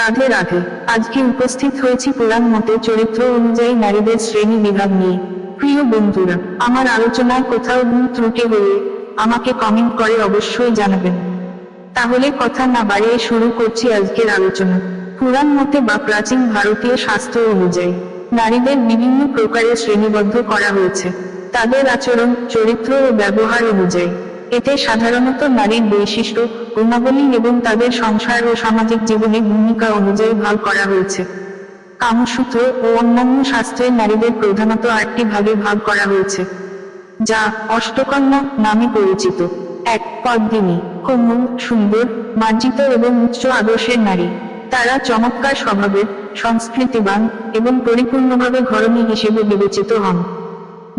রাধে রাধে। আজকে উপস্থিত হয়েছি পুরাণ মতে, চরিত্র অনুযায়ী নারীদের শ্রেণি বিভাগ নিয়ে। প্রিয় বন্ধুরা, আমার আলোচনায় কোথাও ভুল ত্রুটি হয়ে আমাকে কমেন্ট করে অবশ্যই জানাবেন। তাহলে কথা না বাড়িয়ে শুরু করছি আজকের আলোচনা। পুরাণ মতে বা প্রাচীন ভারতীয় শাস্ত্র অনুযায়ী, নারীদের বিভিন্ন প্রকারে শ্রেণীবদ্ধ করা হয়েছে। তাদের আচরণ, চরিত্র ও ব্যবহার অনুযায়ী। এতে সাধারণত নারীর বৈশিষ্ট্য, গুণাবলী এবং তাদের সংসার ও সামাজিক জীবনে ভূমিকা অনুযায়ী ভাগ করা হয়েছে। কামসূত্র ও অন্যান্য শাস্ত্রে নারীদের প্রধানত আটটি ভাগে ভাগ করা হয়েছে, যা অষ্টকর্ম নামে পরিচিত। এক, পদ্মিনী, কোমল, সুন্দর, মার্জিত এবং উচ্চ আদর্শের নারী। তারা চমৎকার স্বভাবের, সংস্কৃতিবান এবং পরিপূর্ণভাবে ঘরণী হিসেবে বিবেচিত হন।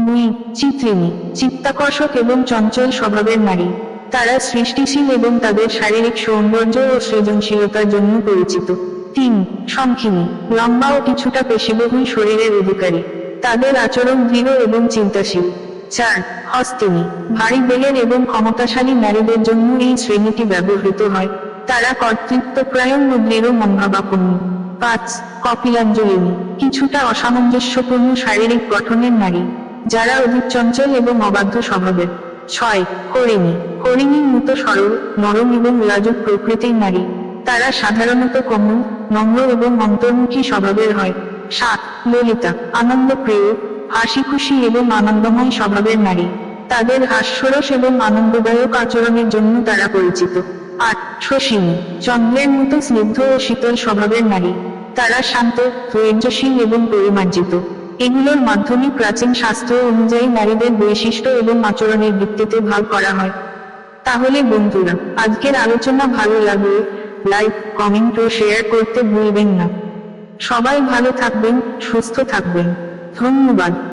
দুই চিত্রিণী, চিত্তাকর্ষক এবং চঞ্চল স্বভাবের নারী। তারা সৃষ্টিশীল এবং তাদের শারীরিক সৌন্দর্য ও সৃজনশীলতার জন্য পরিচিত। তিন সংখিনী লম্বা ও কিছুটা পেশিবহুল শরীরের অধিকারী। তাদের আচরণ দৃঢ় এবং চিন্তাশীল। চার, হস্তিনী, ভারী বেলের এবং ক্ষমতাশালী নারীদের জন্য এই শ্রেণীটি ব্যবহৃত হয়। তারা কর্তৃত্বপ্রায়ণ ও দৃঢ় মনোভাবাপন্ন। পাঁচ, কপিলাঞ্জলিনী, কিছুটা অসামঞ্জস্যপূর্ণ শারীরিক গঠনের নারী। যারা অধিক চঞ্চল এবং অবাধ্য স্বভাবের। ছয়, হরিণী। হরিণীর মতো সরল, নরম এবং লাজুক প্রকৃতির নারী। তারা সাধারণত কোমল, নম্র এবং অন্তর্মুখী স্বভাবের হয়। সাত, ললিতা। আনন্দপ্রিয় হাসি খুশি এবং আনন্দময় স্বভাবের নারী। তাদের হাস্যরস এবং আনন্দদায়ক আচরণের জন্য তারা পরিচিত। আট, শশিনী। চন্দ্রের মতো স্নিগ্ধ ও শীতল স্বভাবের নারী। তারা শান্ত, ধৈর্যশীল এবং পরিমার্জিত। এগুলোর মাধ্যমে প্রাচীন শাস্ত্র অনুযায়ী নারীদের বৈশিষ্ট্য এবং আচরণের ভিত্তিতে ভাগ করা হয়। তাহলে বন্ধুরা, আজকের আলোচনা ভালো লাগলে লাইক, কমেন্ট ও শেয়ার করতে ভুলবেন না। সবাই ভালো থাকবেন, সুস্থ থাকবেন। ধন্যবাদ।